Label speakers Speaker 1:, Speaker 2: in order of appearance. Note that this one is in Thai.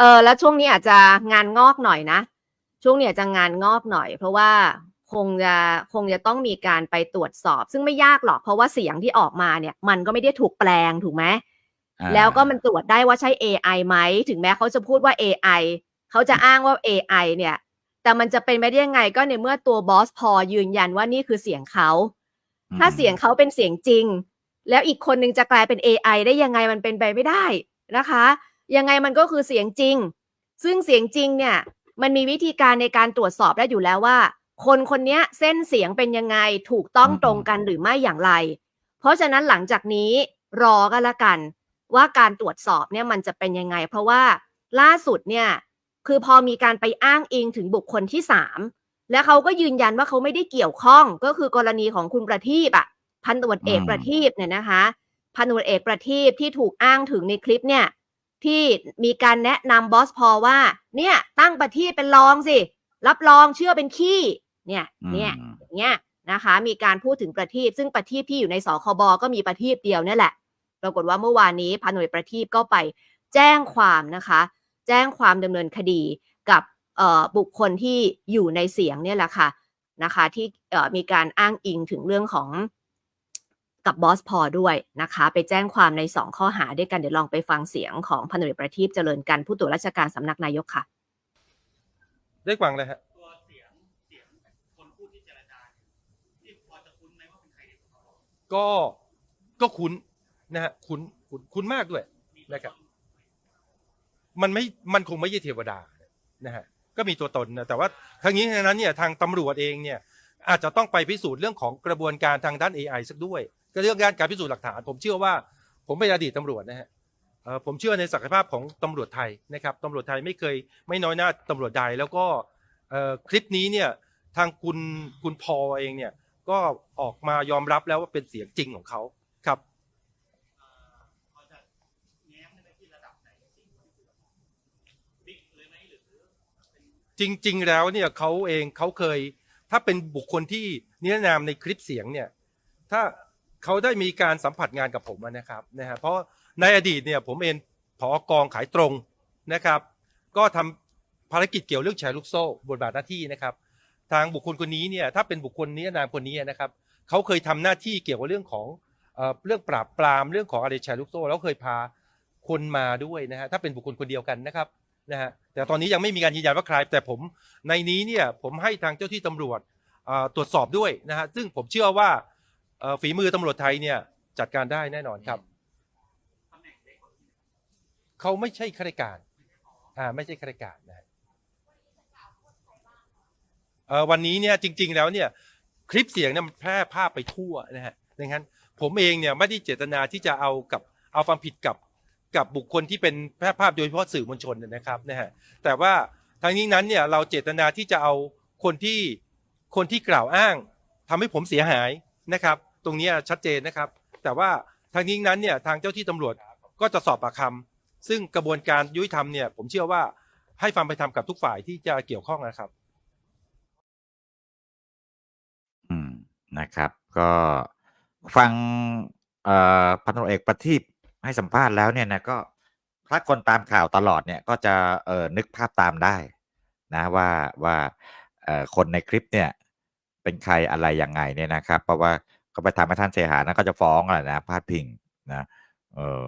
Speaker 1: เออแล้วช่วงนี้อาจจะงานงอกหน่อยนะ ช่วงนี้อาจจะงานงอกหน่อย เพราะว่าคงจะคงจะต้องมีการไปตรวจสอบ ซึ่งไม่ยากหรอกเพราะว่าเสียงที่ออกมาเนี่ย มันก็ไม่ได้ถูกแปลงถูกไหม
Speaker 2: อ่า
Speaker 1: แล้วก็มันตรวจได้ว่าใช่ AI ไหมถึงแม้เขาจะพูดว่า AI เขาจะอ้างว่า AI เนี่ย แต่มันจะเป็นไปได้ยังไงก็ในเมื่อตัวบอสพอยืนยันว่านี่คือเสียงเขาถ้าเสียงเขาเป็นเสียงจริง แล้วอีกคนนึงจะกลายเป็น AI ได้ยังไงมันเป็นไปไม่ได้นะคะ ยังไงมันก็คือเสียงจริง ซึ่งเสียงจริงเนี่ย มันมีวิธีการในการตรวจสอบได้อยู่แล้วว่า คนคนนี้เส้นเสียงเป็นยังไงถูกต้องตรงกันหรือไม่อย่างไร เพราะฉะนั้นหลังจากนี้รอกันละกัน ว่าการตรวจสอบเนี่ยมันจะเป็นยังไง เพราะว่าล่าสุดเนี่ยคือพอมีการไปอ้างอิงถึงบุคคลที่สามและเขาก็ยืนยันว่าเขาไม่ได้เกี่ยวข้องก็คือกรณีของคุณประทีปอะพันตำรวจเอกประทีปเนี่ยนะคะ พันตำรวจเอกประทีปที่ถูกอ้างถึงในคลิปเนี่ย ที่มีการแนะนำบอสพอว่า เนี่ย ตั้งประทีปเป็นรองสิ รับรองเชื่อเป็นขี้ เนี่ย เนี่ย
Speaker 2: อืม
Speaker 1: อย่างเงี้ยนะคะ มีการพูดถึงประทีปซึ่งประทีปที่อยู่ในสคบก็มีประทีปเดียวเนี่ยแหละ ปรากฏว่าเมื่อวานนี้พันหน่วยประทีปก็ไปแจ้งความนะคะ แจ้งความดำเนินคดีกับเอ่อบุคคลที่อยู่ในเสียงเนี่ยแหละค่ะนะคะ ที่เอ่อมีการอ้างอิงถึงเรื่องของ กับบอสพอด้วยนะคะ ไปแจ้งความในสองข้อหาด้วยกันเดี๋ยวลองไปฟังเสียงของพันหน่วยประทีปเจริญกันผู้ตรวจราชการสำนักนายกค่ะ
Speaker 3: ได้ฟังเลยฮะ
Speaker 4: ตัวเสียงเสียงคนพูดที่เจรจาเนี่ยที่พอจะคุ้นไหมว่าเป็นใครในสคบ
Speaker 3: ก็ก็คุ้นนะฮะคุ้นคุ้นคุ้นมากด้วย
Speaker 4: มีตัว
Speaker 3: นะครับ
Speaker 4: ตน
Speaker 3: มันไม่มันคงไม่ใช่เทวดานะฮะก็มีตัวตนนะแต่ว่าทางนี้ทางนั้นเนี่ยทางตำรวจเองเนี่ยอาจจะต้องไปพิสูจน์เรื่องของกระบวนการทางด้าน AI สักด้วย ก็เรื่องการการพิสูจน์หลักฐาน ผมเชื่อว่าผมเป็นอดีตตำรวจนะฮะเอ่อผมเชื่อในศักยภาพของตำรวจไทยนะครับตำรวจไทยไม่เคยไม่น้อยหน้าตำรวจใดแล้วก็เอ่อคลิปนี้เนี่ยทางคุณคุณพอเองเนี่ยก็ออกมายอมรับแล้วว่าเป็นเสียงจริงของเขาครับ
Speaker 4: พอจะแง้มได้ไหมที่ระดับไหนสิ่งบิ๊กเลยไหมหรือ
Speaker 3: จริง ๆ แล้วเนี่ยเขาเองเขาเคย ถ้าเป็นบุคคลที่นิรนามในคลิปเสียงเนี่ย ถ้า เขาได้มีการสัมผัสงานกับผมนะครับนะฮะเพราะในอดีตเนี่ยผมเองผอกองขายตรงนะครับ ก็ทำภารกิจเกี่ยวเรื่องแชร์ลูกโซ่บทบาทหน้าที่นะครับ ทางบุคคลคนนี้เนี่ยถ้าเป็นบุคคลนิรนามคนนี้นะครับเขาเคยทำหน้าที่เกี่ยวกับเรื่องของเรื่องปราบปรามเรื่องของอะไรแชร์ลูกโซ่แล้วเคยพาคนมาด้วยนะฮะถ้าเป็นบุคคลคนเดียวกันนะครับนะฮะแต่ตอนนี้ยังไม่มีการยืนยันว่าใครแต่ผมในนี้เนี่ยผมให้ทางเจ้าที่ตำรวจตรวจสอบด้วยนะฮะซึ่งผมเชื่อว่า เอ่อฝีมือตำรวจไทยเนี่ยจัดการได้แน่นอนครับ
Speaker 4: ตำแหน่งเล็กกว่าที่
Speaker 3: เขาไม่ใช่ข้าราชการ อ่าไม่ใช่ข้าราชการนะฮะเอ่อวันนี้เนี่ยจริง ๆ แล้วเนี่ยคลิปเสียงเนี่ยมันแพร่ภาพไปทั่วนะฮะดังนั้นผมเองเนี่ยไม่ได้เจตนาที่จะเอากับเอาความผิดกับกับบุคคลที่เป็นแพร่ภาพโดยเฉพาะสื่อมวลชนเนี่ยนะครับนะฮะแต่ว่าทางนี้นั้นเนี่ยเราเจตนาที่จะเอาคนที่คนที่กล่าวอ้างทำให้ผมเสียหายนะครับ ตรงนี้ชัดเจนนะครับ แต่ว่าทางนี้นั้นเนี่ยทางเจ้าที่ตำรวจก็จะสอบปากคำซึ่งกระบวนการยุติธรรมเนี่ยผมเชื่อว่าให้ความไปนธรรมกับทุกฝ่ายที่จะเกี่ยวข้องนะครับ
Speaker 2: อืมนะครับ ก็ฟังเอ่อพันตำรวจเอกประทีปให้สัมภาษณ์แล้วเนี่ยนะก็ถ้าคนตามข่าวตลอดเนี่ยก็จะเออนึกภาพตามได้นะว่าว่าเอ่อคนในคลิปเนี่ยเป็นใครอะไรยังไงเนี่ยนะครับ เพราะว่า ก็ไปทำให้ท่านเสียหายนะก็จะฟ้องอะไรนะพาดพิงนะ เออ